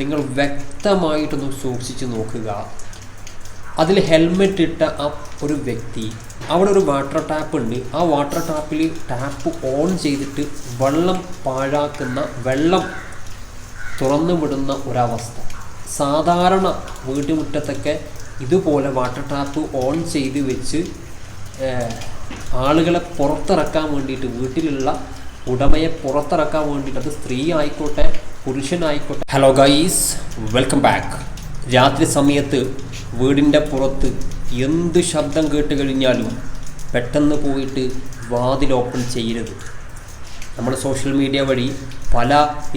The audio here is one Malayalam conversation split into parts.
നിങ്ങൾ വ്യക്തമായിട്ടൊന്ന് സൂക്ഷിച്ച് നോക്കുക. അതിൽ ഹെൽമെറ്റ് ഇട്ട ആ ഒരു വ്യക്തി അവിടെ ഒരു വാട്ടർ ടാപ്പ് ഉണ്ട്. ആ വാട്ടർ ടാപ്പിൽ ടാപ്പ് ഓൺ ചെയ്തിട്ട് വെള്ളം പാഴാക്കുന്ന വെള്ളം തുറന്നു വിടുന്ന ഒരവസ്ഥ. സാധാരണ വീട്ടുമുറ്റത്തൊക്കെ ഇതുപോലെ വാട്ടർ ടാപ്പ് ഓൺ ചെയ്ത് വെച്ച് ആളുകളെ പുറത്തിറക്കാൻ വേണ്ടിയിട്ട് വീട്ടിലുള്ള ഉടമയെ പുറത്തിറക്കാൻ വേണ്ടിയിട്ട് അത് സ്ത്രീ ആയിക്കോട്ടെ പുരുഷനായിക്കോട്ടെ. ഹലോ ഗൈസ് വെൽക്കം ബാക്ക് രാത്രി സമയത്ത് വീടിന്റെ പുറത്ത് എന്ത് ശബ്ദം കേട്ട് കഴിഞ്ഞാലും പെട്ടെന്ന് പോയിട്ട് വാതിൽ ഓപ്പൺ ചെയ്യരുത്. നമ്മൾ സോഷ്യൽ മീഡിയ വഴി പല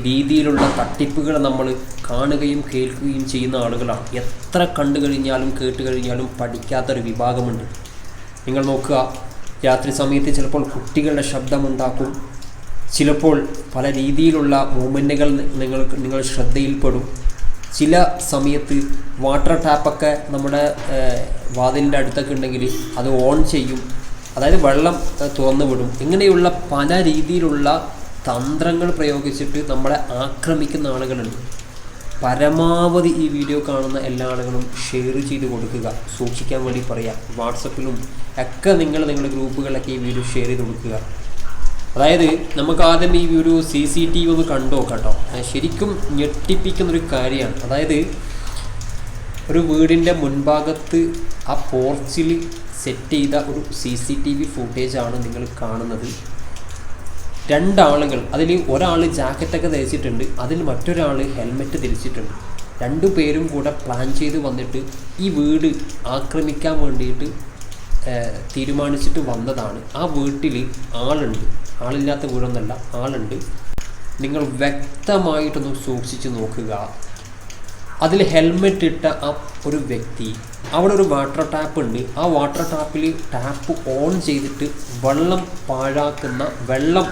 രീതിയിലുള്ള തട്ടിപ്പുകൾ നമ്മൾ കാണുകയും കേൾക്കുകയും ചെയ്യുന്ന ആളുകളാണ്. എത്ര കണ്ടു കഴിഞ്ഞാലും കേട്ട് കഴിഞ്ഞാലും പഠിക്കാത്തൊരു വിഭാഗമുണ്ട്. നിങ്ങൾ നോക്കുക രാത്രി സമയത്ത് ചിലപ്പോൾ കുട്ടികളുടെ ശബ്ദമുണ്ടാക്കും ചിലപ്പോൾ പല രീതിയിലുള്ള മൂവ്മെന്റുകൾ നിങ്ങൾക്ക് നിങ്ങൾ ശ്രദ്ധയിൽപ്പെടും. ചില സമയത്ത് വാട്ടർ ടാപ്പൊക്കെ നമ്മുടെ വാതിലിന്റെ അടുത്തൊക്കെ ഉണ്ടെങ്കിൽ അത് ഓൺ ചെയ്യും. അതായത് വെള്ളം തുറന്നു വിടും ഇങ്ങനെയുള്ള പല രീതിയിലുള്ള തന്ത്രങ്ങൾ പ്രയോഗിച്ചിട്ട് നമ്മളെ ആക്രമിക്കുന്ന ആളുകളുണ്ട്. പരമാവധി ഈ വീഡിയോ കാണുന്ന എല്ലാ ആളുകളും ഷെയർ ചെയ്ത് കൊടുക്കുക. സൂക്ഷിക്കാൻ വേണ്ടി പറയാം. വാട്സപ്പിലും ഒക്കെ നിങ്ങൾ നിങ്ങളുടെ ഗ്രൂപ്പുകളിലൊക്കെ ഈ വീഡിയോ ഷെയർ ചെയ്ത് കൊടുക്കുക. അതായത് നമുക്ക് ആദ്യം ഈ ഒരു സി സി ടി വി ഒന്ന് കണ്ടു നോക്കാട്ടോ. ശരിക്കും ഞെട്ടിപ്പിക്കുന്ന ഒരു കാര്യമാണ്. അതായത് ഒരു വീടിന്റെ മുൻഭാഗത്ത് ആ പോർച്ചിൽ സെറ്റ് ചെയ്ത ഒരു സി സി ടി വി ഫുട്ടേജാണ് നിങ്ങൾ കാണുന്നത്. രണ്ടാളുകൾ അതിൽ ഒരാൾ ജാക്കറ്റൊക്കെ ധരിച്ചിട്ടുണ്ട് അതിൽ മറ്റൊരാൾ ഹെൽമെറ്റ് ധരിച്ചിട്ടുണ്ട്. രണ്ടു പേരും കൂടെ പ്ലാൻ ചെയ്ത് വന്നിട്ട് ഈ വീട് ആക്രമിക്കാൻ വേണ്ടിയിട്ട് തീരുമാനിച്ചിട്ട് വന്നതാണ്. ആ വീട്ടിൽ ആളുണ്ട്. ആളില്ലാത്ത വീടൊന്നല്ല ആളുണ്ട്. നിങ്ങൾ വ്യക്തമായിട്ടൊന്ന് സൂക്ഷിച്ച് നോക്കുക. അതിൽ ഹെൽമെറ്റ് ഇട്ട ആ ഒരു വ്യക്തി അവിടെ ഒരു വാട്ടർ ടാപ്പ് ഉണ്ട്. ആ വാട്ടർ ടാപ്പിൽ ടാപ്പ് ഓൺ ചെയ്തിട്ട് വെള്ളം പാഴാക്കുന്ന വെള്ളം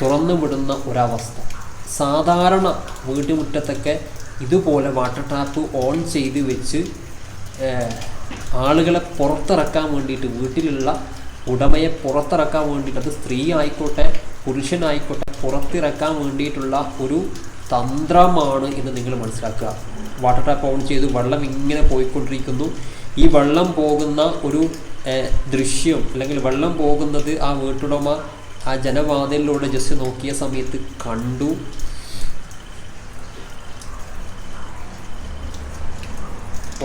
തുറന്നു വിടുന്ന ഒരവസ്ഥ. സാധാരണ വീട്ടുമുറ്റത്തൊക്കെ ഇതുപോലെ വാട്ടർ ടാപ്പ് ഓൺ ചെയ്ത് വെച്ച് ആളുകളെ പുറത്തിറക്കാൻ വേണ്ടിയിട്ട് വീട്ടിലുള്ള ഉടമയെ പുറത്തിറക്കാൻ വേണ്ടിയിട്ട് അത് സ്ത്രീ ആയിക്കോട്ടെ പുരുഷനായിക്കോട്ടെ പുറത്തിറക്കാൻ വേണ്ടിയിട്ടുള്ള ഒരു തന്ത്രമാണ് എന്ന് നിങ്ങൾ മനസ്സിലാക്കുക. വാട്ടർ ടാപ്പ് ഓൺ ചെയ്ത് വെള്ളം ഇങ്ങനെ പോയിക്കൊണ്ടിരിക്കുന്നു. ഈ വെള്ളം പോകുന്ന ഒരു ദൃശ്യം അല്ലെങ്കിൽ വെള്ളം പോകുന്നത് ആ വീട്ടുടമ ആ ജനവാതിലിലൂടെ ജസ്റ്റ് നോക്കിയ സമയത്ത് കണ്ടു.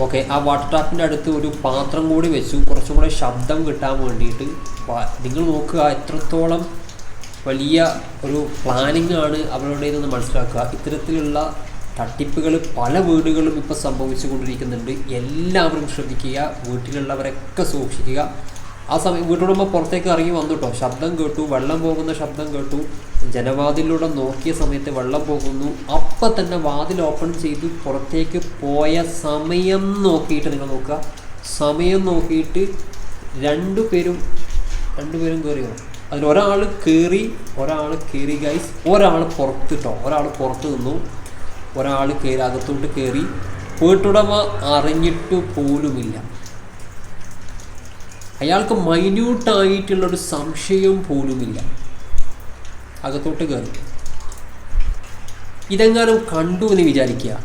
ഓക്കെ ആ വാട്ടർ ടാപ്പിന്റെ അടുത്ത് ഒരു പാത്രം കൂടി വെച്ചു. കുറച്ചും കൂടെ ശബ്ദം കിട്ടാൻ വേണ്ടിയിട്ട്. നിങ്ങൾ നോക്കുക എത്രത്തോളം വലിയ ഒരു പ്ലാനിങ് ആണ് അവരുടേതെന്ന് മനസ്സിലാക്കുക. ഇത്തരത്തിലുള്ള തട്ടിപ്പുകൾ പല വീടുകളും ഇപ്പോൾ സംഭവിച്ചു കൊണ്ടിരിക്കുന്നുണ്ട് എല്ലാവരും ശ്രദ്ധിക്കുക വീട്ടിലുള്ളവരൊക്കെ സൂക്ഷിക്കുക. ആ സമയം വീട്ടുടമ പുറത്തേക്ക് ഇറങ്ങി വന്നു കേട്ടോ ശബ്ദം കേട്ടു വെള്ളം പോകുന്ന ശബ്ദം കേട്ടു. ജനവാതിലൂടെ നോക്കിയ സമയത്ത് വെള്ളം പോകുന്നു. അപ്പം തന്നെ വാതിൽ ഓപ്പൺ ചെയ്ത് പുറത്തേക്ക് പോയ സമയം നോക്കിയിട്ട് നിങ്ങൾ നോക്കുക. സമയം നോക്കിയിട്ട് രണ്ടു രണ്ടുപേരും രണ്ടുപേരും കയറിയോ അതിൽ ഒരാൾ കയറി ഒരാൾ കയറി ഗൈസ് ഒരാൾ പുറത്ത് കേട്ടോ ഒരാൾ പുറത്ത് നിന്നു. ഒരാൾ കയറി അകത്തോട്ട് കയറി വീട്ടുടമ അറിഞ്ഞിട്ട് പോലുമില്ല. അയാൾക്ക് മൈന്യൂട്ടായിട്ടുള്ളൊരു സംശയം പോലുമില്ല. അകത്തോട്ട് കയറി ഇതെങ്ങാനും കണ്ടു എന്ന് വിചാരിക്കുക.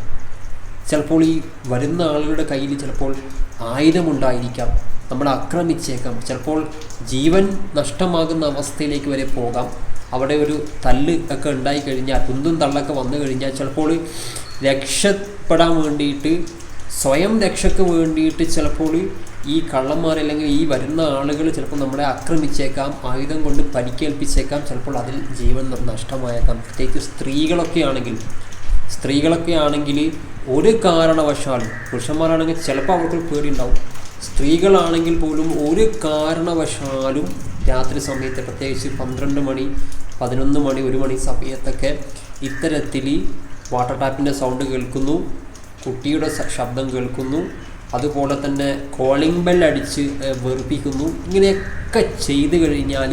ചിലപ്പോൾ ഈ വരുന്ന ആളുകളുടെ കയ്യിൽ ചിലപ്പോൾ ആയുധമുണ്ടായിരിക്കാം. നമ്മൾ ആക്രമിച്ചേക്കാം. ചിലപ്പോൾ ജീവൻ നഷ്ടമാകുന്ന അവസ്ഥയിലേക്ക് വരെ പോകാം. അവിടെ ഒരു തല്ല് ഒക്കെ ഉണ്ടായി കഴിഞ്ഞാൽ കുന്തും തള്ളൊക്കെ വന്നു കഴിഞ്ഞാൽ ചിലപ്പോൾ രക്ഷപ്പെടാൻ വേണ്ടിയിട്ട് സ്വയം രക്ഷയ്ക്ക് വേണ്ടിയിട്ട് ചിലപ്പോൾ ഈ കള്ളന്മാർ അല്ലെങ്കിൽ ഈ വരുന്ന ആളുകൾ ചിലപ്പോൾ നമ്മളെ ആക്രമിച്ചേക്കാം ആയുധം കൊണ്ട് പരിക്കേൽപ്പിച്ചേക്കാം ചിലപ്പോൾ അതിൽ ജീവൻ നഷ്ടമായേക്കാം. പ്രത്യേകിച്ച് സ്ത്രീകളൊക്കെ ആണെങ്കിൽ സ്ത്രീകളൊക്കെ ആണെങ്കിൽ ഒരു കാരണവശാലും പുരുഷന്മാരാണെങ്കിൽ ചിലപ്പോൾ അവർക്ക് പേടി ഉണ്ടാവും സ്ത്രീകളാണെങ്കിൽ പോലും ഒരു കാരണവശാലും രാത്രി സമയത്ത് പ്രത്യേകിച്ച് പന്ത്രണ്ട് മണി പതിനൊന്ന് മണി ഒരു മണി സമയത്തൊക്കെ ഇത്തരത്തിൽ വാട്ടർ ടാപ്പിന്റെ സൗണ്ട് കേൾക്കുന്നു കുട്ടിയുടെ ശബ്ദം കേൾക്കുന്നു അതുപോലെ തന്നെ കോളിംഗ് ബെൽ അടിച്ച് വെറുപ്പിക്കുന്നു. ഇങ്ങനെയൊക്കെ ചെയ്ത് കഴിഞ്ഞാൽ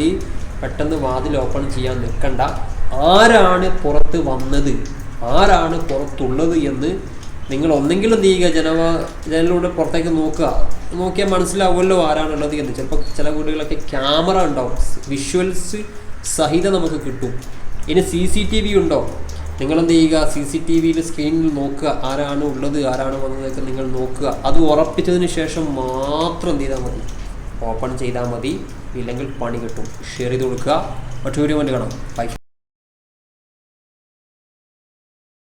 പെട്ടെന്ന് വാതിൽ ഓപ്പൺ ചെയ്യാൻ നിൽക്കണ്ട. ആരാണ് പുറത്ത് വന്നത്? ആരാണ് പുറത്തുള്ളത് എന്ന് നിങ്ങൾ ഒന്നെങ്കിലും എന്ത് ജനവ ജനലൂടെ പുറത്തേക്ക് നോക്കുക. നോക്കിയാൽ മനസ്സിലാവുമല്ലോ ആരാണുള്ളത് എന്ന്. ചിലപ്പോൾ ചില വീടുകളൊക്കെ ക്യാമറ ഉണ്ടാവും. വിഷ്വൽസ് സഹിതം നമുക്ക് കിട്ടും. ഇനി സി സി ടി വി ഉണ്ടോ? നിങ്ങളെന്ത് ചെയ്യുക സി സി ടി വിയിൽ സ്ക്രീനിൽ നോക്കുക. ആരാണ് ഉള്ളത് ആരാണ് വന്നതൊക്കെ നിങ്ങൾ നോക്കുക. അത് ഉറപ്പിച്ചതിന് ശേഷം മാത്രം എന്ത് ചെയ്താൽ മതി. ഓപ്പൺ ചെയ്താൽ മതി. ഇല്ലെങ്കിൽ പണി കിട്ടും. ഷെയർ ചെയ്ത് കൊടുക്കുക. മറ്റൊരു വേണ്ടി കാണാം. ബൈ